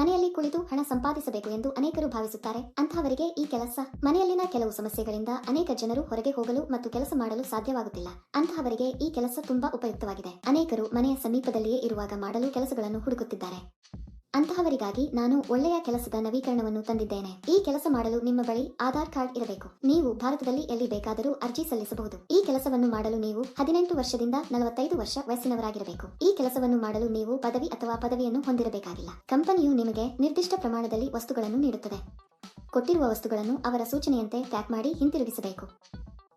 ಮನೆಯಲ್ಲಿ ಕುಳಿತು ಹಣ ಸಂಪಾದಿಸಬೇಕು ಎಂದು ಅನೇಕರು ಭಾವಿಸುತ್ತಾರೆ. ಅಂತಹವರಿಗೆ ಈ ಕೆಲಸ, ಮನೆಯಲ್ಲಿನ ಕೆಲವು ಸಮಸ್ಯೆಗಳಿಂದ ಅನೇಕ ಜನರು ಹೊರಗೆ ಹೋಗಲು ಮತ್ತು ಕೆಲಸ ಮಾಡಲು ಸಾಧ್ಯವಾಗುತ್ತಿಲ್ಲ. ಅಂತಹವರಿಗೆ ಈ ಕೆಲಸ ತುಂಬಾ ಉಪಯುಕ್ತವಾಗಿದೆ. ಅನೇಕರು ಮನೆಯ ಸಮೀಪದಲ್ಲಿಯೇ ಇರುವಾಗ ಮಾಡಲು ಕೆಲಸಗಳನ್ನು ಹುಡುಕುತ್ತಿದ್ದಾರೆ. ಅಂತಹವರಿಗಾಗಿ ನಾನು ಒಳ್ಳೆಯ ಕೆಲಸದ ನವೀಕರಣವನ್ನು ತಂದಿದ್ದೇನೆ. ಈ ಕೆಲಸ ಮಾಡಲು ನಿಮ್ಮ ಬಳಿ ಆಧಾರ್ ಕಾರ್ಡ್ ಇರಬೇಕು. ನೀವು ಭಾರತದಲ್ಲಿ ಎಲ್ಲಿ ಬೇಕಾದರೂ ಅರ್ಜಿ ಸಲ್ಲಿಸಬಹುದು. ಈ ಕೆಲಸವನ್ನು ಮಾಡಲು ನೀವು ಹದಿನೆಂಟು ವರ್ಷದಿಂದ ನಲವತ್ತೈದು ವರ್ಷ ವಯಸ್ಸಿನವರಾಗಿರಬೇಕು. ಈ ಕೆಲಸವನ್ನು ಮಾಡಲು ನೀವು ಪದವಿ ಅಥವಾ ಪದವಿಯನ್ನು ಹೊಂದಿರಬೇಕಾಗಿಲ್ಲ. ಕಂಪನಿಯು ನಿಮಗೆ ನಿರ್ದಿಷ್ಟ ಪ್ರಮಾಣದಲ್ಲಿ ವಸ್ತುಗಳನ್ನು ನೀಡುತ್ತದೆ. ಕೊಟ್ಟಿರುವ ವಸ್ತುಗಳನ್ನು ಅವರ ಸೂಚನೆಯಂತೆ ಪ್ಯಾಕ್ ಮಾಡಿ ಹಿಂತಿರುಗಿಸಬೇಕು.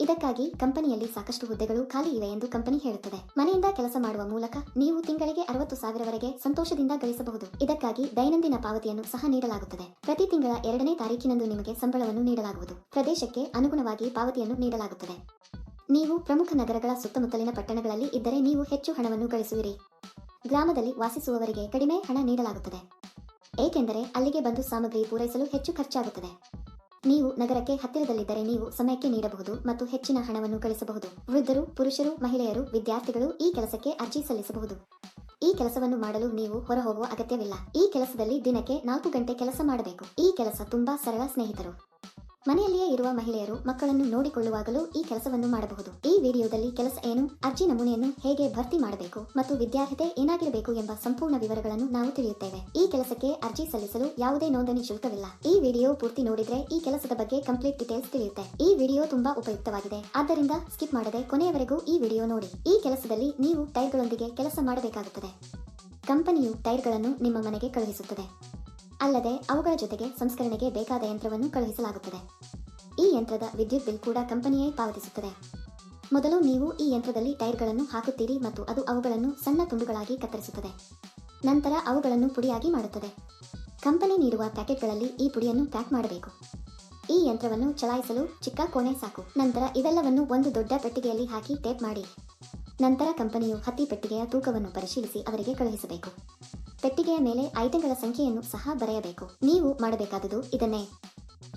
ಇದಕ್ಕಾಗಿ ಕಂಪನಿಯಲ್ಲಿ ಸಾಕಷ್ಟು ಹುದ್ದೆಗಳು ಖಾಲಿ ಇವೆ ಎಂದು ಕಂಪನಿ ಹೇಳುತ್ತದೆ. ಮನೆಯಿಂದ ಕೆಲಸ ಮಾಡುವ ಮೂಲಕ ನೀವು ತಿಂಗಳಿಗೆ ಅರವತ್ತು ಸಾವಿರವರೆಗೆ ಸಂತೋಷದಿಂದ ಗಳಿಸಬಹುದು. ಇದಕ್ಕಾಗಿ ದೈನಂದಿನ ಪಾವತಿಯನ್ನು ಸಹ ನೀಡಲಾಗುತ್ತದೆ. ಪ್ರತಿ ತಿಂಗಳ ಎರಡನೇ ತಾರೀಕಿನಂದು ನಿಮಗೆ ಸಂಬಳವನ್ನು ನೀಡಲಾಗುವುದು. ಪ್ರದೇಶಕ್ಕೆ ಅನುಗುಣವಾಗಿ ಪಾವತಿಯನ್ನು ನೀಡಲಾಗುತ್ತದೆ. ನೀವು ಪ್ರಮುಖ ನಗರಗಳ ಸುತ್ತಮುತ್ತಲಿನ ಪಟ್ಟಣಗಳಲ್ಲಿ ಇದ್ದರೆ ನೀವು ಹೆಚ್ಚು ಹಣವನ್ನು ಗಳಿಸುವಿರಿ. ಗ್ರಾಮದಲ್ಲಿ ವಾಸಿಸುವವರಿಗೆ ಕಡಿಮೆ ಹಣ ನೀಡಲಾಗುತ್ತದೆ. ಏಕೆಂದರೆ ಅಲ್ಲಿಗೆ ಬಂದು ಸಾಮಗ್ರಿ ಪೂರೈಸಲು ಹೆಚ್ಚು ಖರ್ಚಾಗುತ್ತದೆ. ನೀವು ನಗರಕ್ಕೆ ಹತ್ತಿರದಲ್ಲಿದ್ದರೆ ನೀವು ಸಮಯಕ್ಕೆ ನೀಡಬಹುದು ಮತ್ತು ಹೆಚ್ಚಿನ ಹಣವನ್ನು ಗಳಿಸಬಹುದು. ವೃದ್ಧರು, ಪುರುಷರು, ಮಹಿಳೆಯರು, ವಿದ್ಯಾರ್ಥಿಗಳು ಈ ಕೆಲಸಕ್ಕೆ ಅರ್ಜಿ ಸಲ್ಲಿಸಬಹುದು. ಈ ಕೆಲಸವನ್ನು ಮಾಡಲು ನೀವು ಹೊರಹೋಗುವ ಅಗತ್ಯವಿಲ್ಲ. ಈ ಕೆಲಸದಲ್ಲಿ ದಿನಕ್ಕೆ ನಾಲ್ಕು ಗಂಟೆ ಕೆಲಸ ಮಾಡಬೇಕು. ಈ ಕೆಲಸ ತುಂಬಾ ಸರಳ ಸ್ನೇಹಿತರು. ಮನೆಯಲ್ಲಿಯೇ ಇರುವ ಮಹಿಳೆಯರು ಮಕ್ಕಳನ್ನು ನೋಡಿಕೊಳ್ಳುವಾಗಲೂ ಈ ಕೆಲಸವನ್ನು ಮಾಡಬಹುದು. ಈ ವಿಡಿಯೋದಲ್ಲಿ ಕೆಲಸ ಏನು, ಅರ್ಜಿ ನಮೂನೆಯನ್ನು ಹೇಗೆ ಭರ್ತಿ ಮಾಡಬೇಕು ಮತ್ತು ವಿದ್ಯಾರ್ಹತೆ ಏನಾಗಿರಬೇಕು ಎಂಬ ಸಂಪೂರ್ಣ ವಿವರಗಳನ್ನು ನಾವು ತಿಳಿಯುತ್ತೇವೆ. ಈ ಕೆಲಸಕ್ಕೆ ಅರ್ಜಿ ಸಲ್ಲಿಸಲು ಯಾವುದೇ ನೋಂದಣಿ ಶುಲ್ಕವಿಲ್ಲ. ಈ ವಿಡಿಯೋ ಪೂರ್ತಿ ನೋಡಿದ್ರೆ ಈ ಕೆಲಸದ ಬಗ್ಗೆ ಕಂಪ್ಲೀಟ್ ಡೀಟೇಲ್ಸ್ ತಿಳಿಯುತ್ತೆ. ಈ ವಿಡಿಯೋ ತುಂಬಾ ಉಪಯುಕ್ತವಾಗಿದೆ. ಆದ್ದರಿಂದ ಸ್ಕಿಪ್ ಮಾಡದೆ ಕೊನೆಯವರೆಗೂ ಈ ವಿಡಿಯೋ ನೋಡಿ. ಈ ಕೆಲಸದಲ್ಲಿ ನೀವು ಟೈರ್ಗಳೊಂದಿಗೆ ಕೆಲಸ ಮಾಡಬೇಕಾಗುತ್ತದೆ. ಕಂಪನಿಯು ಟೈರ್ಗಳನ್ನು ನಿಮ್ಮ ಮನೆಗೆ ಕಳುಹಿಸುತ್ತದೆ. ಅಲ್ಲದೆ ಅವುಗಳ ಜೊತೆಗೆ ಸಂಸ್ಕರಣೆಗೆ ಬೇಕಾದ ಯಂತ್ರವನ್ನು ಕಳುಹಿಸಲಾಗುತ್ತದೆ. ಈ ಯಂತ್ರದ ವಿದ್ಯುತ್ ಬಿಲ್ ಕೂಡ ಕಂಪನಿಯೇ ಪಾವತಿಸುತ್ತದೆ. ಮೊದಲು ನೀವು ಈ ಯಂತ್ರದಲ್ಲಿ ಟೈರ್ಗಳನ್ನು ಹಾಕುತ್ತೀರಿ ಮತ್ತು ಅದು ಅವುಗಳನ್ನು ಸಣ್ಣ ತುಂಡುಗಳಾಗಿ ಕತ್ತರಿಸುತ್ತದೆ. ನಂತರ ಅವುಗಳನ್ನು ಪುಡಿಯಾಗಿ ಮಾಡುತ್ತದೆ. ಕಂಪನಿ ನೀಡುವ ಪ್ಯಾಕೆಟ್ಗಳಲ್ಲಿ ಈ ಪುಡಿಯನ್ನು ಪ್ಯಾಕ್ ಮಾಡಬೇಕು. ಈ ಯಂತ್ರವನ್ನು ಚಲಾಯಿಸಲು ಚಿಕ್ಕ ಕೋಣೆ ಸಾಕು. ನಂತರ ಇವೆಲ್ಲವನ್ನು ಒಂದು ದೊಡ್ಡ ಪೆಟ್ಟಿಗೆಯಲ್ಲಿ ಹಾಕಿ ಟೇಪ್ ಮಾಡಿ. ನಂತರ ಕಂಪನಿಯು ಹತ್ತಿ ಪೆಟ್ಟಿಗೆಯ ತೂಕವನ್ನು ಪರಿಶೀಲಿಸಿ ಅವರಿಗೆ ಕಳುಹಿಸಬೇಕು. ಪೆಟ್ಟಿಗೆಯ ಮೇಲೆ ಐಟಂಗಳ ಸಂಖ್ಯೆಯನ್ನು ಸಹ ಬರೆಯಬೇಕು. ನೀವು ಮಾಡಬೇಕಾದುದು ಇದನ್ನೇ.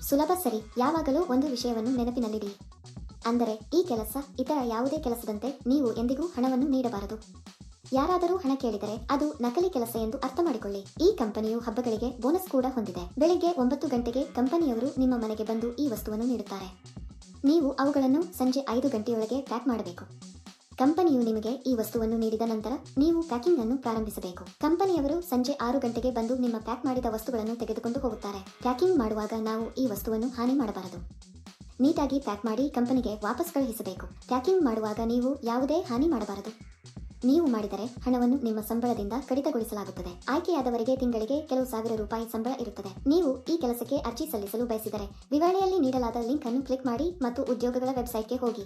ಸುಲಭ ಸರಿ. ಯಾವಾಗಲೂ ಒಂದು ವಿಷಯವನ್ನು ನೆನಪಿನಲ್ಲಿಡಿ. ಅಂದರೆ, ಈ ಕೆಲಸ ಇತರ ಯಾವುದೇ ಕೆಲಸದಂತೆ ನೀವು ಎಂದಿಗೂ ಹಣವನ್ನು ನೀಡಬಾರದು. ಯಾರಾದರೂ ಹಣ ಕೇಳಿದರೆ ಅದು ನಕಲಿ ಕೆಲಸ ಎಂದು ಅರ್ಥ ಮಾಡಿಕೊಳ್ಳಿ. ಈ ಕಂಪನಿಯು ಹಬ್ಬಗಳಿಗೆ ಬೋನಸ್ ಕೂಡ ಹೊಂದಿದೆ. ಬೆಳಿಗ್ಗೆ ಒಂಬತ್ತು ಗಂಟೆಗೆ ಕಂಪನಿಯವರು ನಿಮ್ಮ ಮನೆಗೆ ಬಂದು ಈ ವಸ್ತುವನ್ನು ನೀಡುತ್ತಾರೆ. ನೀವು ಅವುಗಳನ್ನು ಸಂಜೆ ಐದು ಗಂಟೆಯೊಳಗೆ ಪ್ಯಾಕ್ ಮಾಡಬೇಕು. ಕಂಪನಿಯು ನಿಮಗೆ ಈ ವಸ್ತುವನ್ನು ನೀಡಿದ ನಂತರ ನೀವು ಪ್ಯಾಕಿಂಗ್ ಅನ್ನು ಪ್ರಾರಂಭಿಸಬೇಕು. ಕಂಪನಿಯವರು ಸಂಜೆ ಆರು ಗಂಟೆಗೆ ಬಂದು ನಿಮ್ಮ ಪ್ಯಾಕ್ ಮಾಡಿದ ವಸ್ತುಗಳನ್ನು ತೆಗೆದುಕೊಂಡು ಹೋಗುತ್ತಾರೆ. ಪ್ಯಾಕಿಂಗ್ ಮಾಡುವಾಗ ನಾವು ಈ ವಸ್ತುವನ್ನು ಹಾನಿ ಮಾಡಬಾರದು. ನೀಟಾಗಿ ಪ್ಯಾಕ್ ಮಾಡಿ ಕಂಪನಿಗೆ ವಾಪಸ್ ಕಳುಹಿಸಬೇಕು. ಪ್ಯಾಕಿಂಗ್ ಮಾಡುವಾಗ ನೀವು ಯಾವುದೇ ಹಾನಿ ಮಾಡಬಾರದು. ನೀವು ಮಾಡಿದರೆ ಹಣವನ್ನು ನಿಮ್ಮ ಸಂಬಳದಿಂದ ಕಡಿತಗೊಳಿಸಲಾಗುತ್ತದೆ. ಆಯ್ಕೆಯಾದವರಿಗೆ ತಿಂಗಳಿಗೆ ಕೆಲವು ಸಾವಿರ ರೂಪಾಯಿ ಸಂಬಳ ಇರುತ್ತದೆ. ನೀವು ಈ ಕೆಲಸಕ್ಕೆ ಅರ್ಜಿ ಸಲ್ಲಿಸಲು ಬಯಸಿದರೆ ವಿವರಣೆಯಲ್ಲಿ ನೀಡಲಾದ ಲಿಂಕ್ ಅನ್ನು ಕ್ಲಿಕ್ ಮಾಡಿ ಮತ್ತು ಉದ್ಯೋಗಗಳ ವೆಬ್ಸೈಟ್ಗೆ ಹೋಗಿ.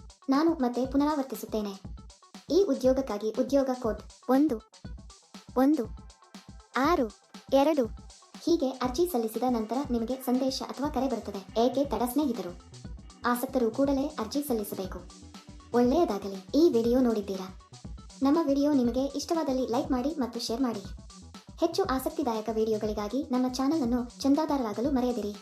ನಾನು ಮತ್ತೆ ಪುನರಾವರ್ತಿಸುತ್ತೇನೆ. ಈ ಉದ್ಯೋಗಕ್ಕಾಗಿ ಉದ್ಯೋಗ ಕೋಡ್ ಒಂದು ಒಂದು, ಆರು, ಎರಡು ಹೀಗೆ ಅರ್ಜಿ ಸಲ್ಲಿಸಿದ ನಂತರ ನಿಮಗೆ ಸಂದೇಶ ಅಥವಾ ಕರೆ ಬರುತ್ತದೆ. ಏಕೆ ತಡ ಸ್ನೇಹಿತರು? ಆಸಕ್ತರು ಕೂಡಲೇ ಅರ್ಜಿ ಸಲ್ಲಿಸಬೇಕು. ಒಳ್ಳೆಯದಾಗಲಿ. ಈ ವಿಡಿಯೋ ನೋಡಿದ್ದೀರಾ? ನಮ್ಮ ವಿಡಿಯೋ ನಿಮಗೆ ಇಷ್ಟವಾದಲ್ಲಿ ಲೈಕ್ ಮಾಡಿ ಮತ್ತು ಶೇರ್ ಮಾಡಿ. ಹೆಚ್ಚು ಆಸಕ್ತಿದಾಯಕ ವಿಡಿಯೋಗಳಿಗಾಗಿ ನಮ್ಮ ಚಾನಲ್ ಅನ್ನು ಚಂದಾದಾರರಾಗಲು ಮರೆಯದಿರಿ.